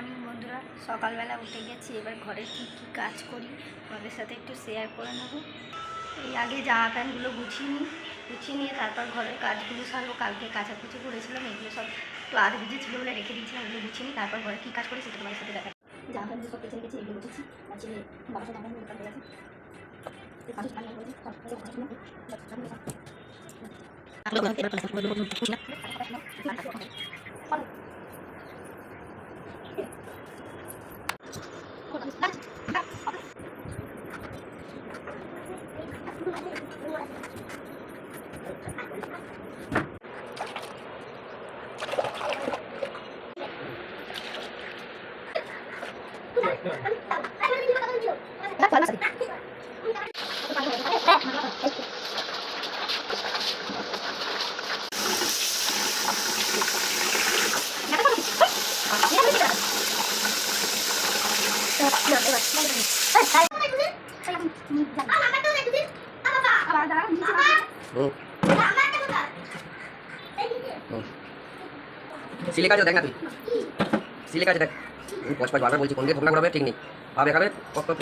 Morning বন্ধুরা, সকালবেলা উঠে গেছি, এবার ঘরের কী কী কাজ করি তোমাদের সাথে একটু শেয়ার করে নেব। এই আগে জামা প্যান্টগুলো গুছিয়ে নিই, গুছিয়ে নিয়ে তারপর ঘরের কাজগুলো সারবো, কালকে কাচাকুচি করেছিলাম, এগুলো সব একটু আধ ভিজে ছিল বলে রেখে দিয়েছিলাম, এগুলো গুছিয়ে নিই, তারপর ঘরে কী কাজ করি সেটা তোমাদের সাথে দেখা জামা প্যান্ট সব পেছনে গেছি এগুলো ছেলে বাবার সাথে জামা প্যান্ট হয়ে গেছে এই কাজে কান্না করেছি সব কাজে গুছিয়ে নিই। হুম হুম সিলে কাজে দেখ না তুই। সিলে দেখ। পচ পাঁচ বারবার বলছি, কোন দিয়ে ঢোকনা ঘোরাবে ঠিক নেই। ভাবে খাবে পক পক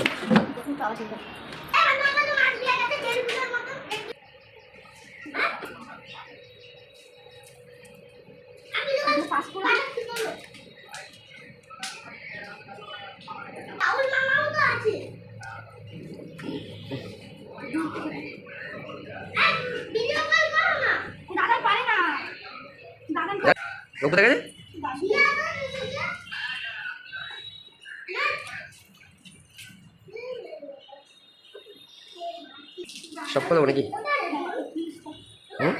কোথায় গেছে সব কথা নাকি হুম?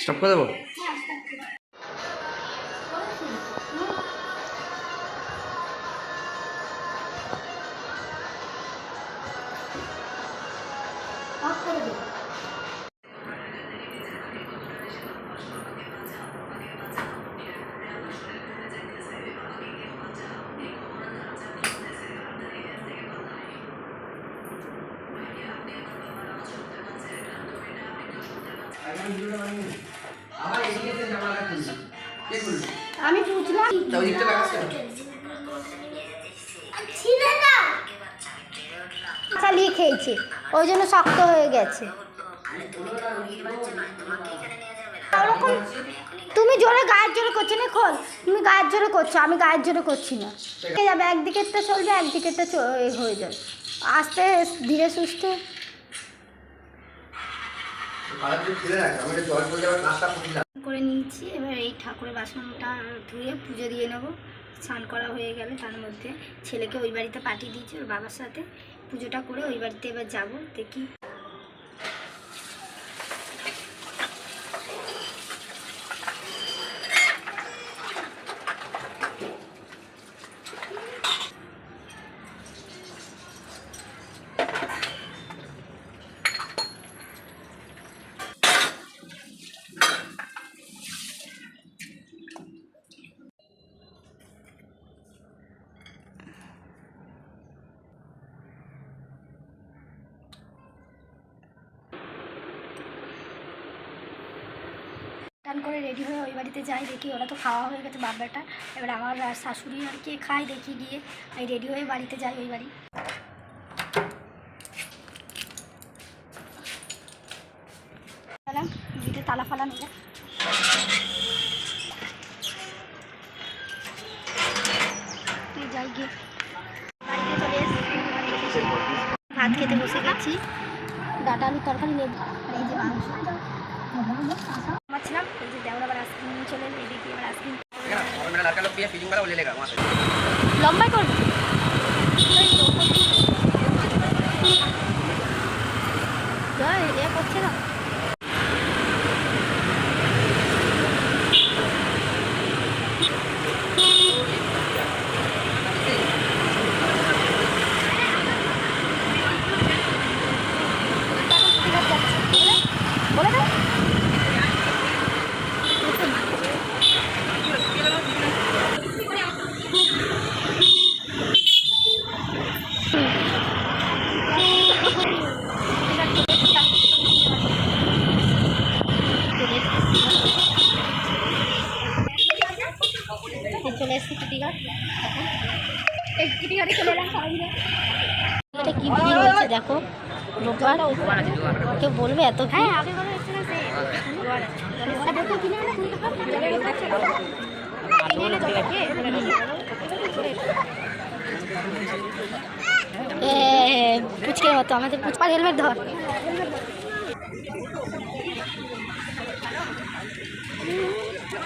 স্টপ করে দেবো? আমি বুঝলাম। চালিয়ে খেয়েছে। ওই জন্য শক্ত হয়ে গেছে। ওরকম তুমি জোরে গায়ের জোরে করছ না খোল। তুমি গায়ের জোরে করছ আমি গায়ের জোরে করছি না। যাবে? একদিকেরটা চলবে একদিকেরটা হয়ে যাবে। আস্তে ধীরে সুস্থ। করে নিয়েছি, এবার এই ঠাকুরের বাসনটা ধুয়ে পুজো দিয়ে নেব। স্নান করা হয়ে গেলে তার মধ্যে ছেলেকে ওই বাড়িতে পাঠিয়ে দিয়েছি, ওর বাবার সাথে। পুজোটা করে ওই বাড়িতে এবার যাব, দেখি টান করে রেডি হয়ে ওই বাড়িতে যাই, দেখি ওরা তো খাওয়া হয়ে গেছে বাবাটা এবার আমার শাশুড়ি আর কি খাই দেখি গিয়ে আমি রেডি হয়ে বাড়িতে যাই ওই বাড়ি। গিয়ে তালা ফালা নেবে। যাই গিয়ে। বাড়িতে ভাত খেতে বসে গেছি। ডাটা আলুর তরকারি নেব। আর এই যে মাংস। আমার ছিলাম চলেন এদিকে এবার আইসক্রিম লম্বাই করবি? এটা কি ভিড় হচ্ছে দেখো? কেউ বলবে এত হ্যাঁ পুচকে হতো আমাদের পুচপার হেলমেট ধর। কি ভিড়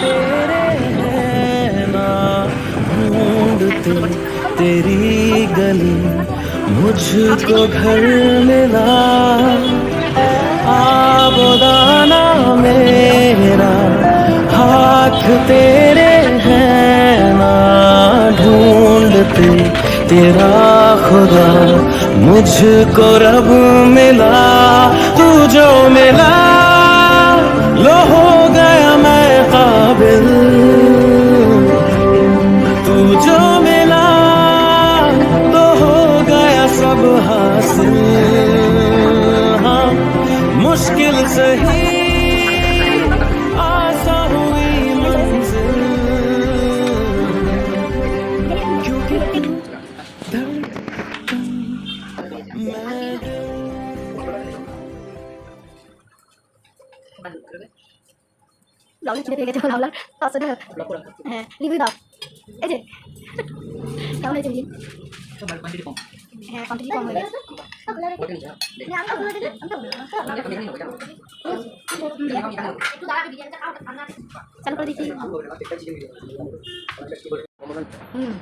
तेरे है ना ढूंढते तेरी गली मुझको घर मिला। आबोदाना मेरा, हाथ तेरे है ना ढूंढते तेरा खुदा मुझको रब मिला तू जो मिला। लो লাউলি ছিঁড়ে পেয়ে গেছে লাউলার পাঁচশো টাকা হ্যাঁ লিখবি দাও। এই যে কেমন হয়েছে রিভিউ হ্যাঁ কোয়ান্টিটি কম হয়ে গেছে চালু করে দিচ্ছি। হুম।